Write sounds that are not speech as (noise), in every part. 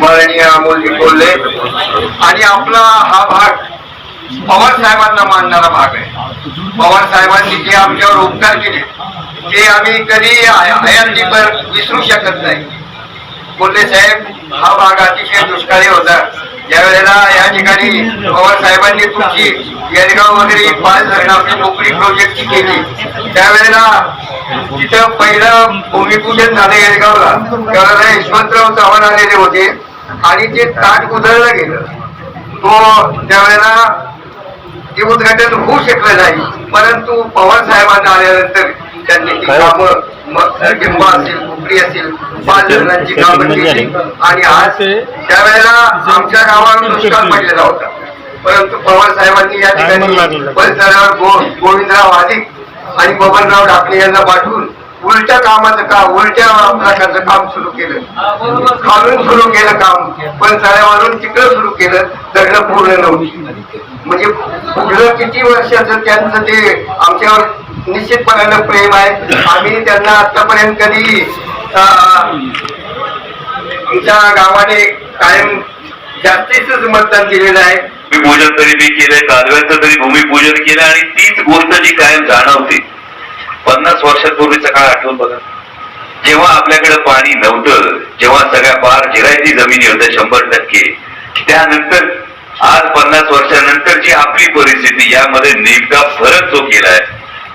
माननीय अमोलजी बोलले. आणि आपला हा भाग पवार साहेबांना मानणारा भाग आहे. पवार साहेबांनी जे आमच्यावर उपकार केले ते आम्ही कधी हयाती पर विसरू शकत नाही. बोलले साहेब हा भाग अतिशय दुष्काळी होता. ठिकाणी पवार साहेबांनी तुमची येडगाव वगैरे पाच धरण आपली नोकरी प्रोजेक्टची केली. त्यावेळेला तिथं पहिलं भूमिपूजन झालं येडगावला त्यावेळेला यशवंतराव चव्हाण आलेले होते आणि ते ताट उधळलं गेलं. तो त्यावेळेला ते उद्घाटन होऊ शकलं नाही. परंतु पवार साहेबांना आल्यानंतर त्यांनी ती कामं मग टिंबा असेल. कुकडी असेल पाच जणांची कामं केली आणि आज त्यावेळेला आमच्या गावावर दुष्काळ पडलेला होता. परंतु पवार साहेबांनी या ठिकाणी परिसरावर गो गोविंदराव अधिक आणि बबनराव ढाकणे यांना पाठवून उलट्या कामाचं काम उलट्या प्रकारचं काम सुरू केलं. खालून सुरू केलं काम. पण सऱ्यावरून तिकडं सुरू केलं. दगड पूर्ण नव्हती. म्हणजे पुढलं किती वर्षाचं त्यांचं ते आमच्यावर निश्चितपणानं प्रेम आहे. आम्ही त्यांना आतापर्यंत कधी आमच्या गावाने कायम जास्तीच मतदान केलेलं आहे. भूमिपूजन तरी मी केलंय कालव्याचं तरी भूमिपूजन केलं आणि तीच गोष्ट जी कायम जाणवते. पन्नास वर्षांपूर्वीचा काळ आठवून बघा. जेव्हा आपल्याकडे पाणी नव्हतं जेव्हा सगळ्या पार जिरायती जमिनी होत्या शंभर टक्के त्यानंतर आज पन्नास वर्षानंतरची आपली परिस्थिती यामध्ये नेमका फरक जो केलाय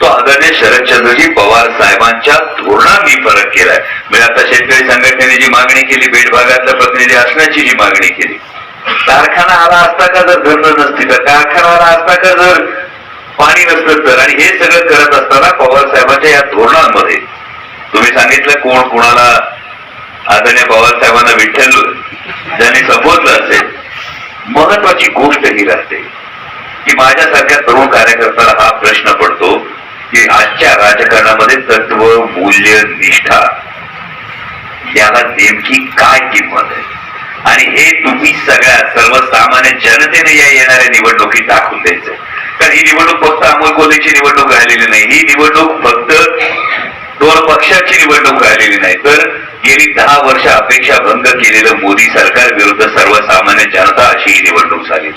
तो आदरणीय शरदचंद्रजी पवार साहेबांच्या धोरणांनी फरक केलाय. म्हणजे आता शेतकरी संघटनेने जी मागणी केली बेट भागातला प्रतिनिधी असण्याची जी मागणी केली. कारखाना आला असता का जर धरणं नसती? तर कारखाना आला असता का जर पाणी नसतं तर? आणि हे सगळं करत असताना पवार साहेबांच्या या धोरणांमध्ये तुम्ही सांगितलं कोण कोणाला आदरणीय पवार साहेबांना विठ्ठल ज्यांनी संबोधलं असेल महत्वाची गोष्ट ही राहते की माझ्यासारख्या तरुण कार्यकर्त्याला हा प्रश्न की आजच्या राजकारणामध्ये तत्व मूल्य निष्ठा याला नेमकी काय किंमत आहे? आणि हे तुम्ही सगळ्या सर्वसामान्य जनतेने या येणाऱ्या निवडणुकीत दाखवून द्यायचं कारण ही निवडणूक फक्त अमोल कोल्हेची निवडणूक राहिलेली नाही. ही निवडणूक फक्त दोन पक्षाची निवडणूक राहिलेली नाही. तर गेली दहा वर्ष अपेक्षा भंग केलेलं मोदी सरकार विरुद्ध सर्वसामान्य जनता अशी ही निवडणूक झाली.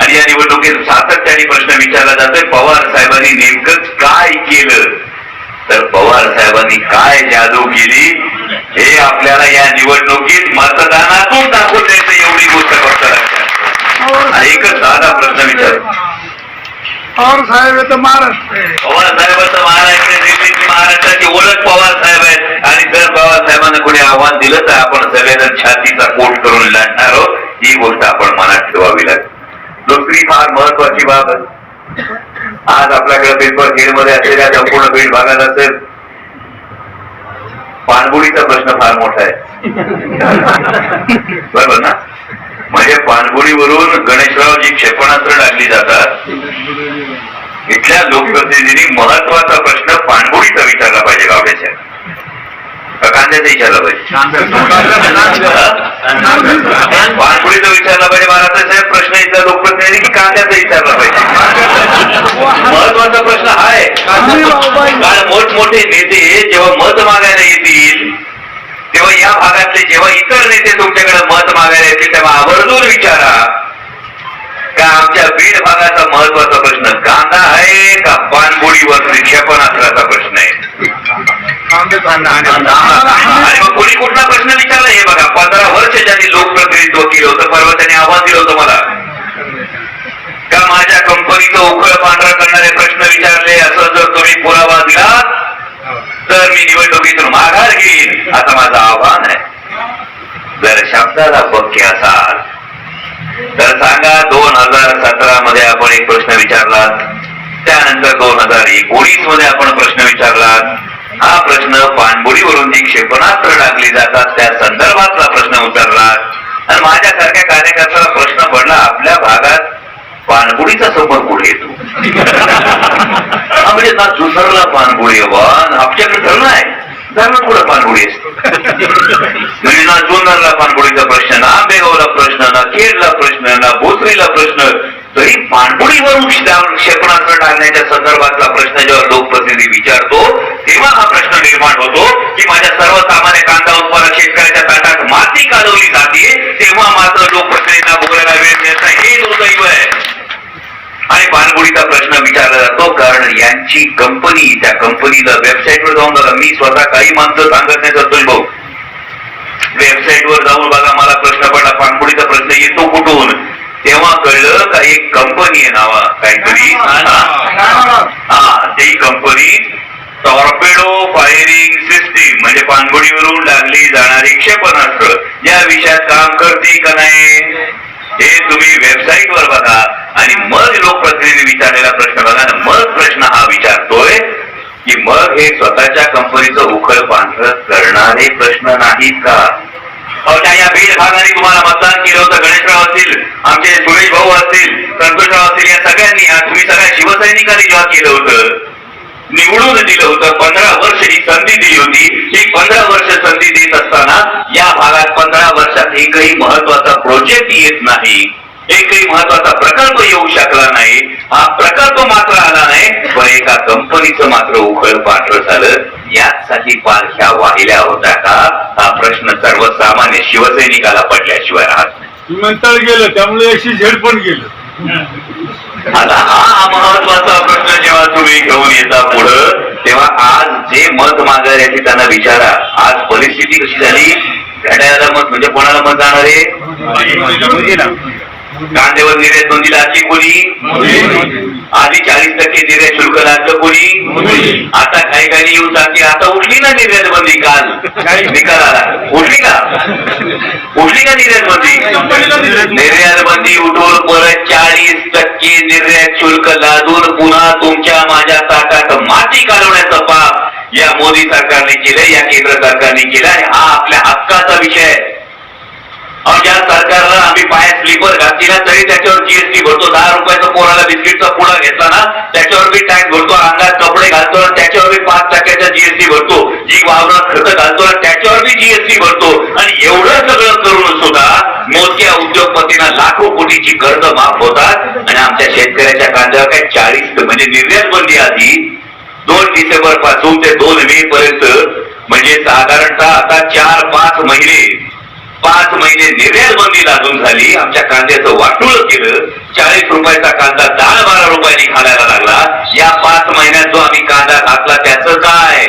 आणि या निवडणुकीत सातत्याने प्रश्न विचारला जातोय. पवार साहेबांनी नेमकं काय केलं. तर पवार साहेबांनी काय जादू केली? हे आपल्याला या निवडणुकीत मतदानातून दाखवून द्यायचं एवढी गोष्ट फक्त लक्षात. एकच साधा प्रश्न विचार. और साहेब हे महाराष्ट्र पवार साहेबांचं महाराष्ट्र महाराष्ट्राची ओळख पवार साहेब आहेत. आणि जर पवार साहेबांना कोणी आव्हान दिलं तर आपण सगळेजण छातीचा कोट करून लढणार आहोत. ही गोष्ट आपण मनात ठेवावी लागेल दुसरी फार महत्वाची बाब आहे. आज आपल्याकडे पेपर खेडमध्ये असलेल्या संपूर्ण बीड भागात असेल. पाणबुडीचा प्रश्न फार मोठा आहे. (laughs) बरोबर ना? म्हणजे पाणबुडीवरून गणेशरावजी क्षेपणास्त्र टाकली जातात. इथल्या लोकप्रतिनिधींनी महत्त्वाचा प्रश्न पाणबुडीचा विचारला पाहिजे गावड्याच्या कांद्याचा विचारला पाहिजे. पाणबुडीचा विचारला पाहिजे महाराज साहेब प्रश्न इथला लोकप्रतिनिधी की कांद्याचा विचारला पाहिजे. महत्त्वाचा प्रश्न हा आहे. कारण मोठमोठे नेते जेव्हा मत मागायला येतील तेव्हा या भागातले जेव्हा इतर नेते तुमच्याकडे मत मागायला येतील तेव्हा आवर्जून विचारा. का आमच्या बीड भागाचा महत्त्वाचा प्रश्न कांदा आहे का पाणबुडीवर प्रश्न आहे आणि मग कोणी कुठला प्रश्न विचारला हे बघा. पंधरा वर्ष ज्यांनी लोकप्रतिनिधित्व केलं होतं परवा त्यांनी आव्हान दिलं होतं मला. का माझ्या कंपनीचं उखळ पांढरा करणारे प्रश्न विचारले असं जर तुम्ही पुरावा दिला तर मी निवडणुकीतून माघार घेईन. असं माझं आव्हान आहे. जर शब्दाला पक्के असाल तर सांगा दोन हजार सतरा मध्ये आपण एक प्रश्न विचारलात. त्यानंतर दोन हजार एकोणीसमध्ये आपण प्रश्न विचारलात हा प्रश्न पाणबुडीवरून जी क्षेपणास्त्र टाकली जातात. त्या संदर्भातला प्रश्न उतरला. आणि माझ्यासारख्या कार्यकर्त्याला प्रश्न पडला आपल्या भागात पाणबुडीचा समोर कुठे येतो म्हणजे ना दुसरला पाणबुडी वन आपल्याकडे धरण आहे. धरण पुढे पाणबुडी असते म्हणजे ना जुन्नरला पाणबुडीचा प्रश्न ना बेगावला प्रश्न ना खेडला प्रश्न ना भोसरीला प्रश्न तरी पाणबुडीवरून क्षेपणास्त्र टाकण्याच्या संदर्भातला प्रश्न जेव्हा पाणबुडीचा प्रश्न विचारला जातो कारण यांची कंपनी त्या कंपनीला वेबसाईटवर जाऊन बघा मी स्वतः काही माणसं सांगत नाही सतोष भाऊ वेबसाईटवर जाऊन बघा मला प्रश्न पडला पाणबुडीचा प्रश्न येतो कुठून? तेव्हा कळलं का एक कंपनी आहे नावा काहीतरी. हा. हा. ती कंपनी टॉर्पेडो फायरिंग सिस्टीम म्हणजे पाणबुडीवरून लागली जाणारी क्षेपणास्त्र या विषयात काम करते का नाही? हे तुम्ही वेबसाईट वर बघा आणि मग लोकप्रतिनिधी विचारलेला प्रश्न बघा. ना मग प्रश्न हा विचारतोय की मग हे स्वतःच्या कंपनीचं उखळ पांढर करणारे प्रश्न नाहीत का? अहो, त्या या बीड भागाने तुम्हाला मतदान केलं होतं. गणेशराव असतील आमचे सुरेश भाऊ असतील संतोषराव असतील या सगळ्यांनी तुम्ही सगळ्या शिवसैनिकांनी जेव्हा केलं होतं निवडून दिलं होतं. पंधरा वर्ष ही संधी दिली होती. ही पंधरा वर्ष संधी देत असताना या भागात पंधरा वर्षात एकही महत्त्वाचा प्रोजेक्ट येत नाही. एकही महत्त्वाचा प्रकल्प येऊ शकला नाही. हा प्रकल्प मात्र आला नाही पण एका कंपनीचं मात्र उखळ पांढर झालं. यासाठी पालख्या वाहिल्या होत्या का? हा प्रश्न सर्वसामान्य शिवसैनिकाला पडल्याशिवाय राहत नाही. विमानतळ गेलं त्यामुळे एकशे झेड पण गेलं. आता हा महत्त्वाचा जेव्हा तुम्ही घेऊन येता पुढं तेव्हा आज जे मत मागायचे त्यांना विचारा. आज परिस्थिती कशी झाली? घड्याला मत म्हणजे कोणाला मत जाणार आहे? कांद्यावर निर्यात बंदी लागली कोणी? आधी चाळीस टक्के निर्यात शुल्क लागलं कोणी? आता काही काही येऊन सांगते आता उठली ना निर्यात बंदी काल. निकाल आला. उठली का? उठली का निर्यात बंदी? निर्यात. बंदी उठून परत चाळीस टक्के निर्यात शुल्क लादून पुन्हा तुमच्या माझ्या ताकात माती कालवण्याचं पाप या मोदी सरकारने केलं या केंद्र सरकारने केलं हा आपल्या हक्काचा विषय आहे. ज्या सरकारला आम्ही पायात स्लीपर घातली ना तरी त्याच्यावर जीएसटी भरतो. दहा रुपयाचा पोराला बिस्किटचा पुडा घेतला ना त्याच्यावर मी टॅक्स भरतो. डिसेंबरपासून ते दोन मे पर्यंत म्हणजे साधारणतः आता चार पाच महिने पाच महिने निर्यात बंदी लागून झाली. आमच्या कांद्याचं वाटोळ केलं. चाळीस रुपयाचा कांदा दहा बारा रुपयांनी घालायला लागला. या पाच महिन्यात जो आम्ही कांदा घातला त्याचं काय?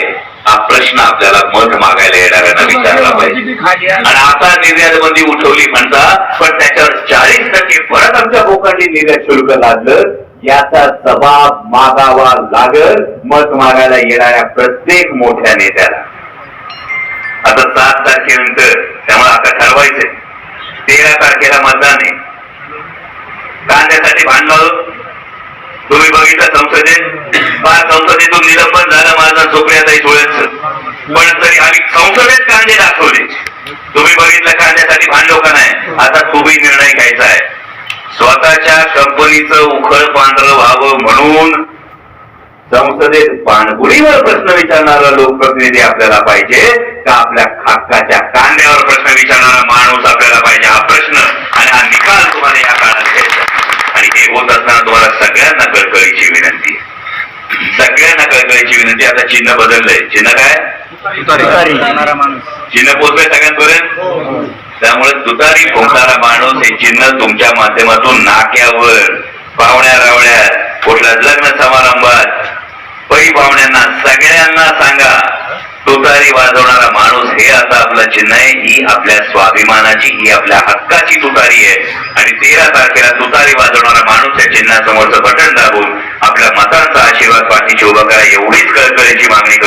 हा प्रश्न आपल्याला मत मागायला येणाऱ्यांना विचारला पाहिजे. आणि आता निर्यात बंदी उठवली म्हणता पण त्याच्यावर चाळीस टक्के परत आमच्या बोकांनी निर्यात शुल्क लागलं. याचा जबाब मागावा लागल मत मागायला येणाऱ्या प्रत्येक मोठ्या नेत्याला. आता सात तारखेनंतर त्यामुळे आता ठरवायचंय. तेरा तारखेला मतदान आहे. कांद्यासाठी भांडवल तुम्ही बघितलं संसदेत? फार संसदेतून निलंबन झालं माझा सुप्रियाताई सुळेचं पण तरी आम्ही संसदेत कांदे दाखवले. तुम्ही बघितलं कांद्यासाठी भांडलो का नाही? आता तुम्ही निर्णय घ्यायचा आहे. स्वतःच्या कंपनीचं उखळ पांढरं व्हावं म्हणून संसदेत पाणबुडीवर प्रश्न विचारणारा लोकप्रतिनिधी आपल्याला पाहिजे का आपल्या हक्काच्या कांद्यावर प्रश्न विचारणारा माणूस आपल्याला पाहिजे? हा प्रश्न आणि हा निकाल तुम्हाला या काळात घ्यायचा आणि हे होत असताना तुम्हाला सगळ्यांना कळकळीची विनंती. सगळ्यांना कळकळीची विनंती आता चिन्ह बदललंय. चिन्ह काय? चिन्ह पोचलंय सगळ्यांपर्यंत? त्यामुळे तुतारी फुंकणारा माणूस हे चिन्ह तुमच्या माध्यमातून नाक्यावर पाहुण्या रावण्यात कुठल्या लग्न समारंभात पै पाहुण्यांना सगळ्यांना सांगा तुतारी वाजवणारा माणूस हे आता आपलं चिन्ह आहे ही आपल्या स्वाभिमानाची ही आपल्या हक्काची तुतारी आहे. आणि तेरा तारखेला तुतारी वाजवणारा माणूस या चिन्हासमोरचं बटन दाबून आपल्या मतांचा आशीर्वाद पाठीशी उभा करा. एवढीच कळकळीची मागणी